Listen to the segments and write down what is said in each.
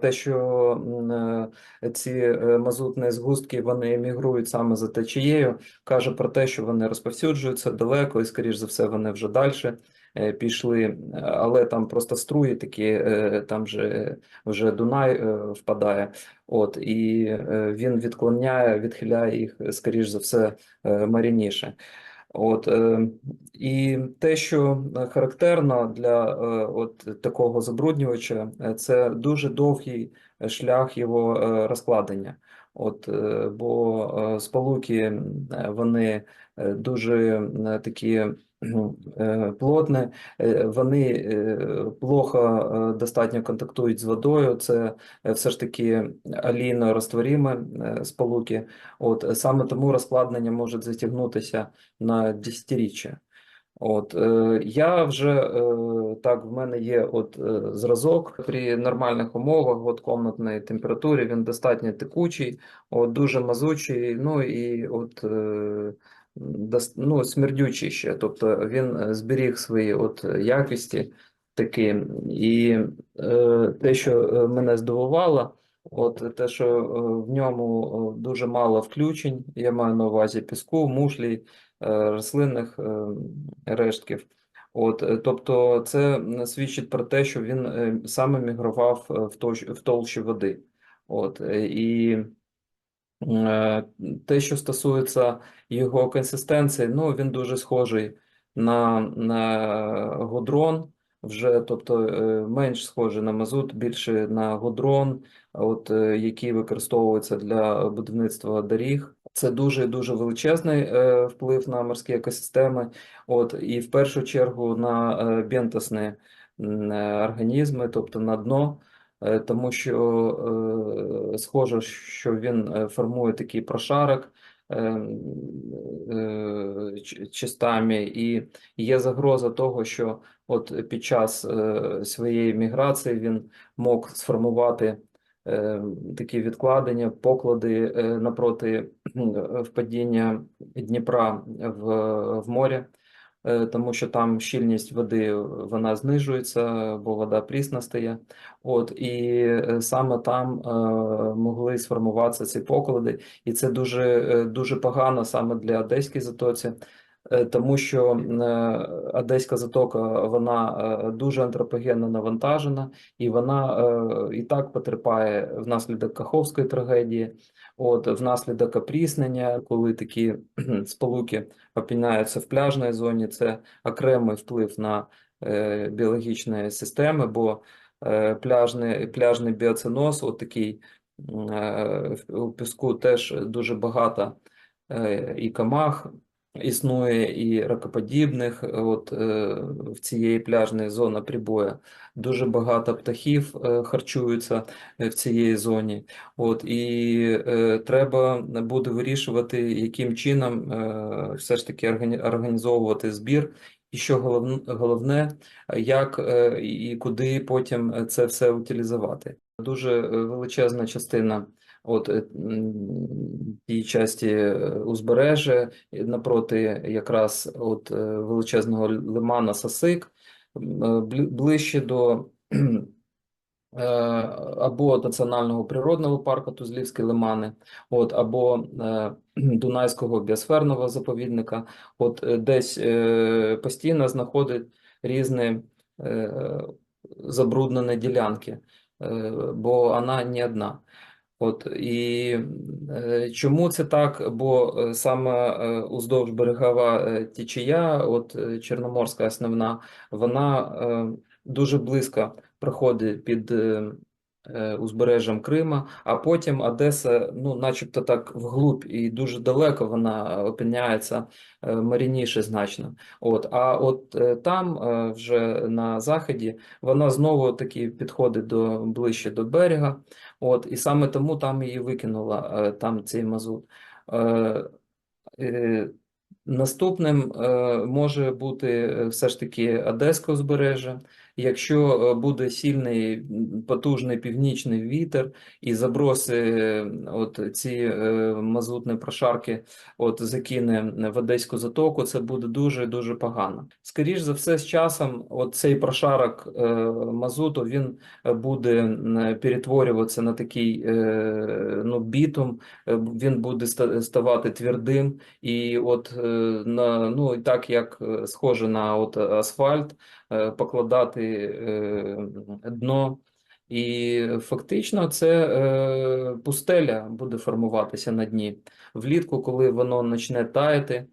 Те, що е, ці е, мазутні згустки вони емігрують саме за течією, каже про те, що вони розповсюджуються далеко, і, скоріш за все, вони вже далі пішли, але там просто струї такі, е, там же вже Дунай е, впадає. От і е, він відклоняє, відхиляє їх, скоріш за все, е, марініше. От, е, і те, що характерно для е, от такого забруднювача, е, це дуже довгий шлях його розкладення. От, бо сполуки вони дуже такі ну, е, плотні, е, вони е, плохо достатньо контактують з водою. Це все ж таки алійно розтворімі е, сполуки. От саме тому розкладення може затягнутися на десятиріччя. От я вже так, в мене є от зразок при нормальних умовах, от комнатної температурі, він достатньо текучий, от дуже мазучий, ну і от ну, смердючий ще. Тобто він е, зберіг свої от якості такі. І е, те, що е, мене здивувало, от те, що е, в ньому е, дуже мало включень, я маю на увазі піску, мушлі е, рослинних е, рештків. От, е, тобто, це свідчить про те, що він е, саме мігрував е, в толщі води. От, е, і е, те, що стосується його консистенції, ну він дуже схожий на, на гудрон, вже, тобто е, менш схожий на мазут, більше на гудрон, от, е, який використовується для будівництва доріг. Це дуже дуже величезний е, вплив на морські екосистеми, от, і в першу чергу на е, бентосні е, організми, тобто на дно. Е, тому що е, схоже, що він е, формує такий прошарок е, е, ч- частами, і є загроза того, що от під час своєї міграції він мог сформувати е, такі відкладення, поклади напроти впадіння Дніпра в, в море. е, тому що там щільність води вона знижується, бо вода прісна стає. От і е, саме там е, могли сформуватися ці поклади, і це дуже е, дуже погано саме для Одеської затоці. Е, Тому що е, Одеська затока вона е, дуже антропогенно навантажена, і вона і так потерпає внаслідок Каховської трагедії, от внаслідок опріснення, коли такі сполуки опиняються в пляжній зоні, це окремий вплив на біологічні системи, бо пляжний, пляжний біоциноз, от такий м, в- у піску теж дуже багато і комах існує, і ракоподібних. От е, в цієї пляжної зони прибою дуже багато птахів е, харчуються е, в цієї зоні. От і е, треба буде вирішувати, яким чином е, все ж таки органі- організовувати збір. І що головне, як е, і куди потім це все утилізувати. Дуже е, величезна частина от е, тій часті е, узбережжя. Напроти якраз от е, величезного лимана Сасик, ближче до або Національного природного парку Тузлівські лимани, от, або Дунайського біосферного заповідника, от десь постійно знаходять різні забруднені ділянки, бо вона не одна. От і е, чому це так? Бо е, саме е, уздовж берегова течія, от Чорноморська основна, вона дуже близько проходить під узбережжям Крима, а потім Одеса, ну, начебто так вглуб і дуже далеко вона опиняється е, марініше значно. От, а от е, там, е, вже на заході, вона знову таки підходить до ближче до берега. От, і саме тому там її викинула е, там цей мазут. Е, е, Наступним е, може бути е, все ж таки Одеське узбережжя, якщо е, буде сильний потужний північний вітер і заброси е, от ці е, мазутні прошарки от закине в Одеську затоку, це буде дуже дуже погано. Скоріш за все, з часом, от цей прошарок мазуту він буде перетворюватися на такий ну, бітум, він буде ставати твердим, і от на ну так як схоже на от асфальт, покладати е, дно. І фактично це е, пустеля буде формуватися на дні. Влітку, коли воно почне таяти,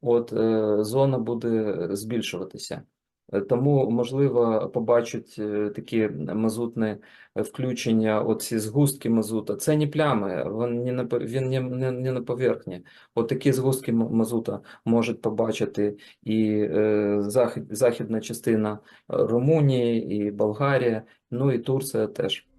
от е, зона буде збільшуватися. Е, Тому, можливо, побачать е, такі мазутні включення, оці згустки мазута. Це не плями, він не на, він не, не, не на поверхні. От такі згустки мазута можуть побачити і е, захід, західна частина Румунії, і Болгарія, ну і Турція теж.